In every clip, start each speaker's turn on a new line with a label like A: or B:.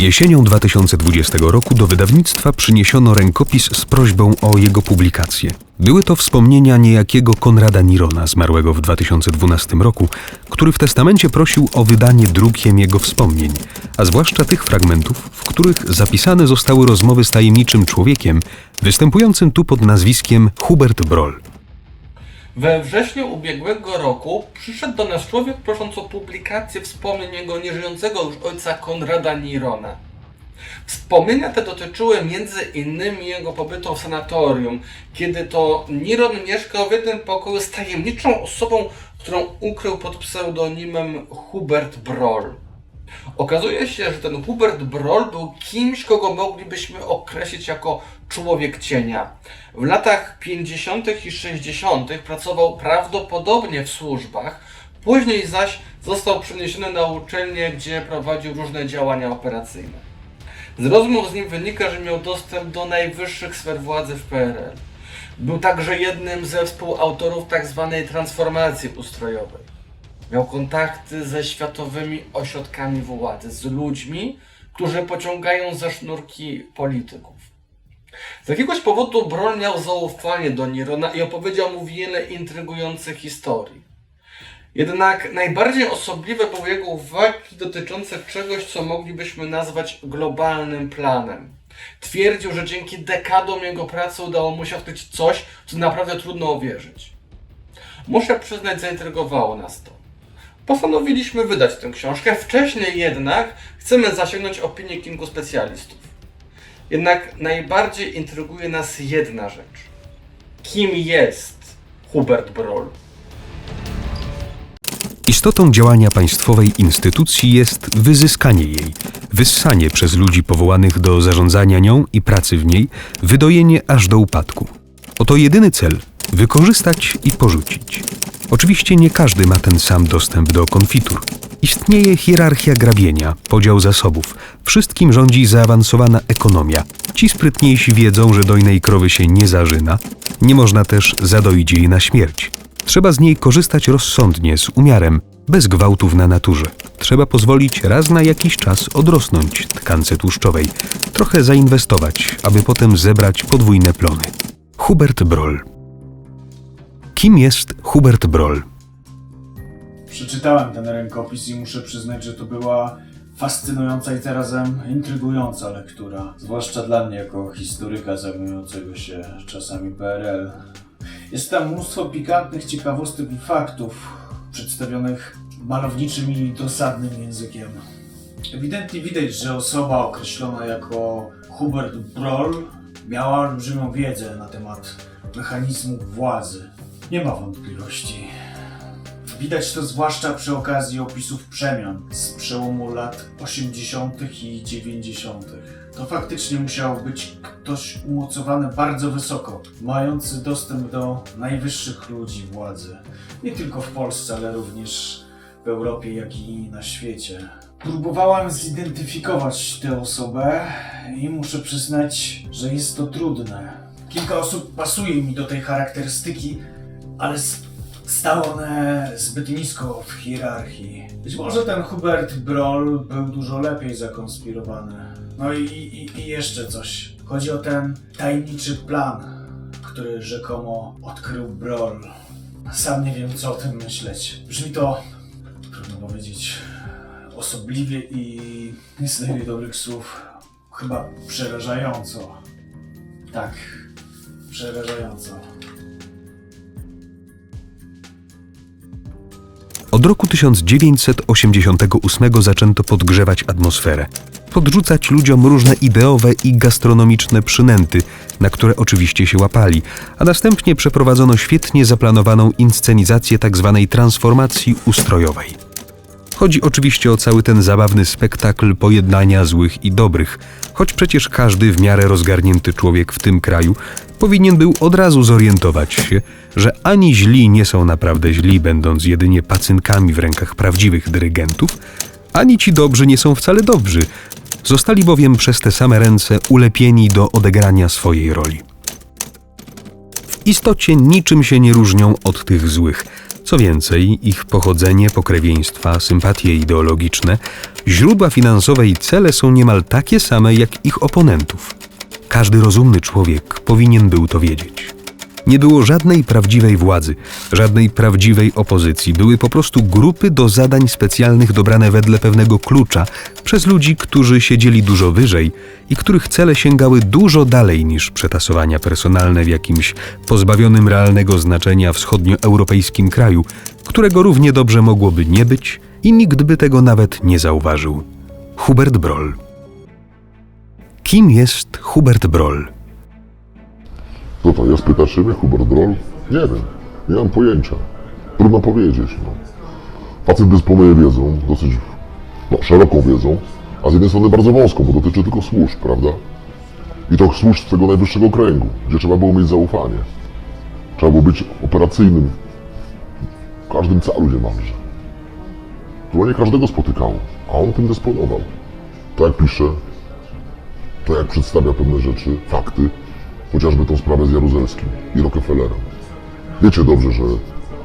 A: Jesienią 2020 roku do wydawnictwa przyniesiono rękopis z prośbą o jego publikację. Były to wspomnienia niejakiego Konrada Nirona, zmarłego w 2012 roku, który w testamencie prosił o wydanie drukiem jego wspomnień, a zwłaszcza tych fragmentów, w których zapisane zostały rozmowy z tajemniczym człowiekiem, występującym tu pod nazwiskiem Hubert Broll.
B: We wrześniu ubiegłego roku przyszedł do nas człowiek prosząc o publikację wspomnień jego nieżyjącego już ojca Konrada Nirona. Wspomnienia te dotyczyły między innymi jego pobytu w sanatorium, kiedy to Niron mieszkał w jednym pokoju z tajemniczą osobą, którą ukrył pod pseudonimem Hubert Broll. Okazuje się, że ten Hubert Broll był kimś, kogo moglibyśmy określić jako człowiek cienia. W latach 50. i 60. pracował prawdopodobnie w służbach, później zaś został przeniesiony na uczelnię, gdzie prowadził różne działania operacyjne. Z rozmów z nim wynika, że miał dostęp do najwyższych sfer władzy w PRL. Był także jednym ze współautorów tzw. transformacji ustrojowej. Miał kontakty ze światowymi ośrodkami władzy, z ludźmi, którzy pociągają za sznurki polityków. Z jakiegoś powodu Broń miał zaufanie do Nirona i opowiedział mu wiele intrygujących historii. Jednak najbardziej osobliwe były jego uwagi dotyczące czegoś, co moglibyśmy nazwać globalnym planem. Twierdził, że dzięki dekadom jego pracy udało mu się odkryć coś, co naprawdę trudno uwierzyć. Muszę przyznać, zaintrygowało nas to. Postanowiliśmy wydać tę książkę, wcześniej jednak chcemy zasięgnąć opinię kilku specjalistów. Jednak najbardziej intryguje nas jedna rzecz. Kim jest Hubert Broll?
A: Istotą działania państwowej instytucji jest wyzyskanie jej, wyssanie przez ludzi powołanych do zarządzania nią i pracy w niej, wydojenie aż do upadku. Oto jedyny cel wykorzystać i porzucić. Oczywiście nie każdy ma ten sam dostęp do konfitur. Istnieje hierarchia grabienia, podział zasobów. Wszystkim rządzi zaawansowana ekonomia. Ci sprytniejsi wiedzą, że dojnej krowy się nie zarzyna. Nie można też zadoić jej na śmierć. Trzeba z niej korzystać rozsądnie, z umiarem, bez gwałtów na naturze. Trzeba pozwolić raz na jakiś czas odrosnąć tkance tłuszczowej, trochę zainwestować, aby potem zebrać podwójne plony. Hubert Broll. Kim jest Hubert Broll?
C: Przeczytałem ten rękopis i muszę przyznać, że to była fascynująca i zarazem intrygująca lektura. Zwłaszcza dla mnie, jako historyka zajmującego się czasami PRL. Jest tam mnóstwo pikantnych ciekawostek i faktów, przedstawionych malowniczym i dosadnym językiem. Ewidentnie widać, że osoba określona jako Hubert Broll miała olbrzymią wiedzę na temat mechanizmów władzy. Nie ma wątpliwości. Widać to zwłaszcza przy okazji opisów przemian z przełomu lat 80. i 90. To faktycznie musiał być ktoś umocowany bardzo wysoko, mający dostęp do najwyższych ludzi władzy. Nie tylko w Polsce, ale również w Europie, jak i na świecie. Próbowałem zidentyfikować tę osobę i muszę przyznać, że jest to trudne. Kilka osób pasuje mi do tej charakterystyki, ale stały one zbyt nisko w hierarchii. Być może ten Hubert Broll był dużo lepiej zakonspirowany. No i, i, i jeszcze coś. Chodzi o ten tajemniczy plan, który rzekomo odkrył Broll. Sam nie wiem, co o tym myśleć. Brzmi to, trudno powiedzieć, osobliwie i nie znajduję dobrych słów. Chyba przerażająco. Tak, przerażająco.
A: Od roku 1988 zaczęto podgrzewać atmosferę, podrzucać ludziom różne ideowe i gastronomiczne przynęty, na które oczywiście się łapali, a następnie przeprowadzono świetnie zaplanowaną inscenizację tzw. transformacji ustrojowej. Chodzi oczywiście o cały ten zabawny spektakl pojednania złych i dobrych, choć przecież każdy w miarę rozgarnięty człowiek w tym kraju powinien był od razu zorientować się, że ani źli nie są naprawdę źli, będąc jedynie pacynkami w rękach prawdziwych dyrygentów, ani ci dobrzy nie są wcale dobrzy. Zostali bowiem przez te same ręce ulepieni do odegrania swojej roli. W istocie niczym się nie różnią od tych złych, Co więcej, ich pochodzenie, pokrewieństwa, sympatie ideologiczne, źródła finansowe i cele są niemal takie same jak ich oponentów. Każdy rozumny człowiek powinien był to wiedzieć. Nie było żadnej prawdziwej władzy, żadnej prawdziwej opozycji. Były po prostu grupy do zadań specjalnych dobrane wedle pewnego klucza przez ludzi, którzy siedzieli dużo wyżej i których cele sięgały dużo dalej niż przetasowania personalne w jakimś pozbawionym realnego znaczenia wschodnioeuropejskim kraju, którego równie dobrze mogłoby nie być i nikt by tego nawet nie zauważył. Hubert Broll. Kim jest Hubert Broll?
D: Co to jest? Pytasz się mnie, Hubert Broll? Nie wiem, nie mam pojęcia. Trudno powiedzieć. No. Facet dysponuje wiedzą, dosyć no, szeroką wiedzą, a z jednej strony bardzo wąską, bo dotyczy tylko służb, prawda? I to służb z tego najwyższego kręgu, gdzie trzeba było mieć zaufanie. Trzeba było być operacyjnym w każdym calu niemalże. Chyba nie każdego spotykało, a on tym dysponował. To jak pisze, to jak przedstawia pewne rzeczy, fakty, chociażby tą sprawę z Jaruzelskim i Rockefellerem. Wiecie dobrze, że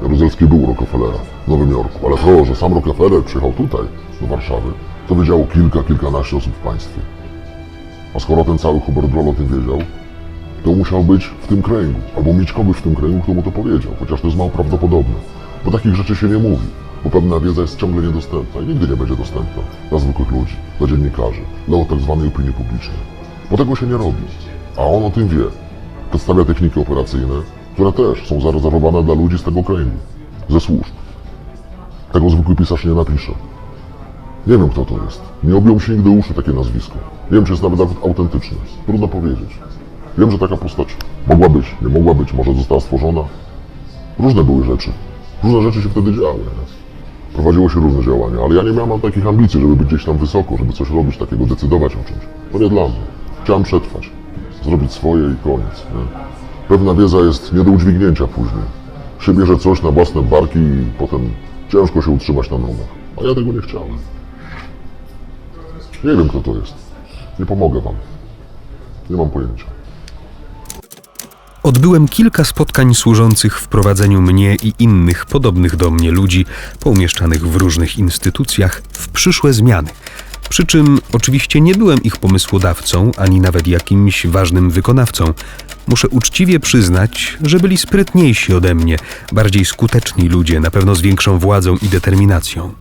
D: Jaruzelski był Rockefellera w Nowym Jorku, ale to, że sam Rockefeller przyjechał tutaj, do Warszawy, to wiedziało kilka, kilkanaście osób w państwie. A skoro ten cały Hubert Broll o tym wiedział, to musiał być w tym kręgu, albo mieć kogoś w tym kręgu, kto mu to powiedział, chociaż to jest mało prawdopodobne. Bo takich rzeczy się nie mówi, bo pewna wiedza jest ciągle niedostępna i nigdy nie będzie dostępna dla zwykłych ludzi, dla dziennikarzy, dla tak zwanej opinii publicznej. Bo tego się nie robi, a on o tym wie. Przedstawia techniki operacyjne, które też są zarezerwowane dla ludzi z tego kręgu, ze służb. Tego zwykły pisarz nie napisze. Nie wiem, kto to jest. Nie mi się nigdy uszy takie nazwisko. Nie wiem, czy jest nawet au- autentyczne. Trudno powiedzieć. Wiem, że taka postać mogła być, nie mogła być, może została stworzona. Różne były rzeczy. Różne rzeczy się wtedy działy. Prowadziło się różne działania, ale ja nie miałem takich ambicji, żeby być gdzieś tam wysoko, żeby coś robić takiego, decydować o czymś. To nie dla mnie. Chciałem przetrwać, zrobić swoje i koniec. Nie? Pewna wiedza jest nie do udźwignięcia później. Się bierze coś na własne barki i potem ciężko się utrzymać na nogach. A ja tego nie chciałem. Nie wiem, kto to jest. Nie pomogę wam. Nie mam pojęcia.
A: Odbyłem kilka spotkań służących wprowadzeniu mnie i innych podobnych do mnie ludzi, poumieszczanych w różnych instytucjach, w przyszłe zmiany. Przy czym oczywiście nie byłem ich pomysłodawcą, ani nawet jakimś ważnym wykonawcą. Muszę uczciwie przyznać, że byli sprytniejsi ode mnie, bardziej skuteczni ludzie, na pewno z większą władzą i determinacją.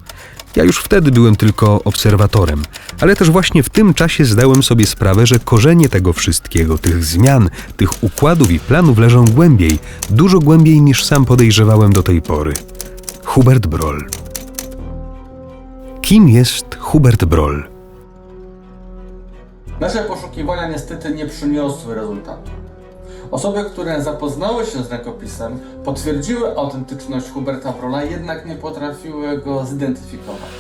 A: Ja już wtedy byłem tylko obserwatorem, ale też właśnie w tym czasie zdałem sobie sprawę, że korzenie tego wszystkiego, tych zmian, tych układów i planów leżą głębiej, dużo głębiej niż sam podejrzewałem do tej pory. Hubert Broll. Kim jest Hubert Broll?
B: Nasze poszukiwania niestety nie przyniosły rezultatu. Osoby, które zapoznały się z rękopisem, potwierdziły autentyczność Huberta Brolla, jednak nie potrafiły go zidentyfikować.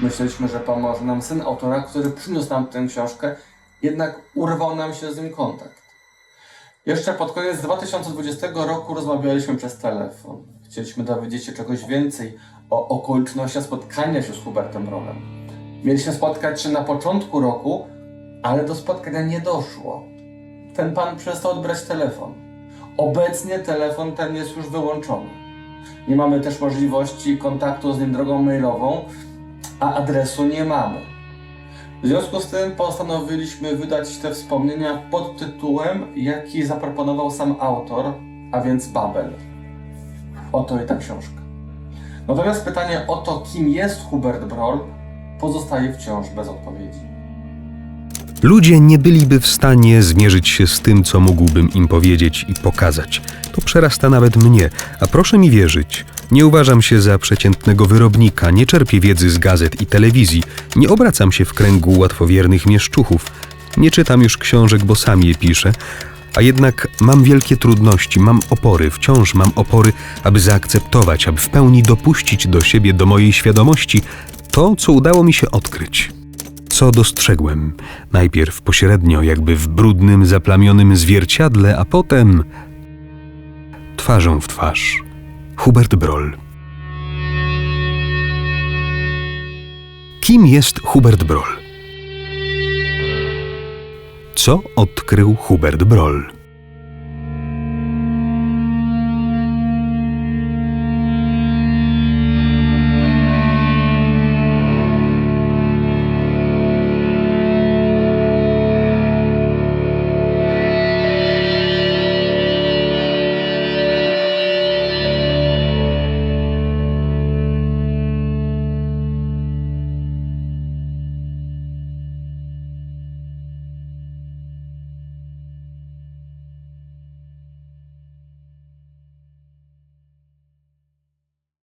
B: Myśleliśmy, że pomoże nam syn autora, który przyniósł nam tę książkę, jednak urwał nam się z nim kontakt. Jeszcze pod koniec 2020 roku rozmawialiśmy przez telefon. Chcieliśmy dowiedzieć się czegoś więcej o okolicznościach spotkania się z Hubertem Brollem. Mieliśmy spotkać się na początku roku, ale do spotkania nie doszło. Ten pan przestał odbrać telefon. Obecnie telefon ten jest już wyłączony. Nie mamy też możliwości kontaktu z nim drogą mailową, a adresu nie mamy. W związku z tym postanowiliśmy wydać te wspomnienia pod tytułem, jaki zaproponował sam autor, a więc Babel. Oto i ta książka. Natomiast pytanie o to, kim jest Hubert Broll, pozostaje wciąż bez odpowiedzi.
A: Ludzie nie byliby w stanie zmierzyć się z tym, co mógłbym im powiedzieć i pokazać. To przerasta nawet mnie, a proszę mi wierzyć, nie uważam się za przeciętnego wyrobnika, nie czerpię wiedzy z gazet i telewizji, nie obracam się w kręgu łatwowiernych mieszczuchów, nie czytam już książek, bo sam je piszę, a jednak mam wielkie trudności, mam opory, wciąż mam opory, aby zaakceptować, aby w pełni dopuścić do siebie, do mojej świadomości to, co udało mi się odkryć co dostrzegłem. Najpierw pośrednio, jakby w brudnym, zaplamionym zwierciadle, a potem twarzą w twarz. Hubert Broll. Kim jest Hubert Broll? Co odkrył Hubert Broll?